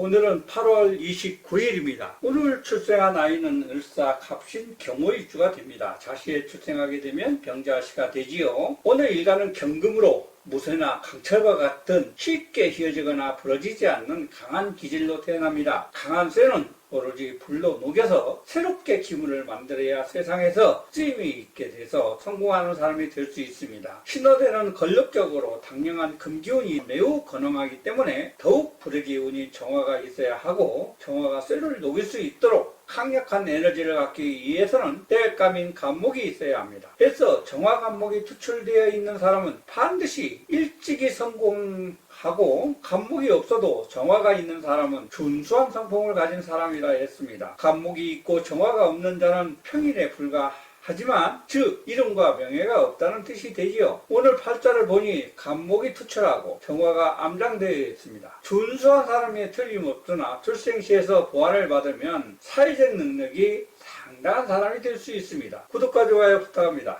오늘은 8월 29일입니다. 오늘 출생한 아이는 을사 갑신 경호일주가 됩니다. 자시에 출생하게 되면 병자시가 되지요. 오늘 일간은 경금으로 무쇠나 강철과 같은 쉽게 휘어지거나 부러지지 않는 강한 기질로 태어납니다. 강한 쇠는 오로지 불로 녹여서 새롭게 기물을 만들어야 세상에서 쓰임이 있게 돼서 성공하는 사람이 될 수 있습니다. 신호대는 권력적으로 당령한 금기운이 매우 건강하기 때문에 더욱 불의 기운이 정화가 있어야 하고 정화가 쇠를 녹일 수 있도록 강력한 에너지를 갖기 위해서는 때감인 간목이 있어야 합니다. 그래서 정화 간목이 투출되어 있는 사람은 반드시 일찍이 성공하고 간목이 없어도 정화가 있는 사람은 준수한 성품을 가진 사람이라 했습니다. 간목이 있고 정화가 없는 자는 평일에 불과 하지만 즉 이름과 명예가 없다는 뜻이 되지요. 오늘 팔자를 보니 간목이 투철하고 정화가 암장되어 있습니다. 준수한 사람이 틀림없으나 출생시에서 보완을 받으면 사회적 능력이 상당한 사람이 될 수 있습니다. 구독과 좋아요 부탁합니다.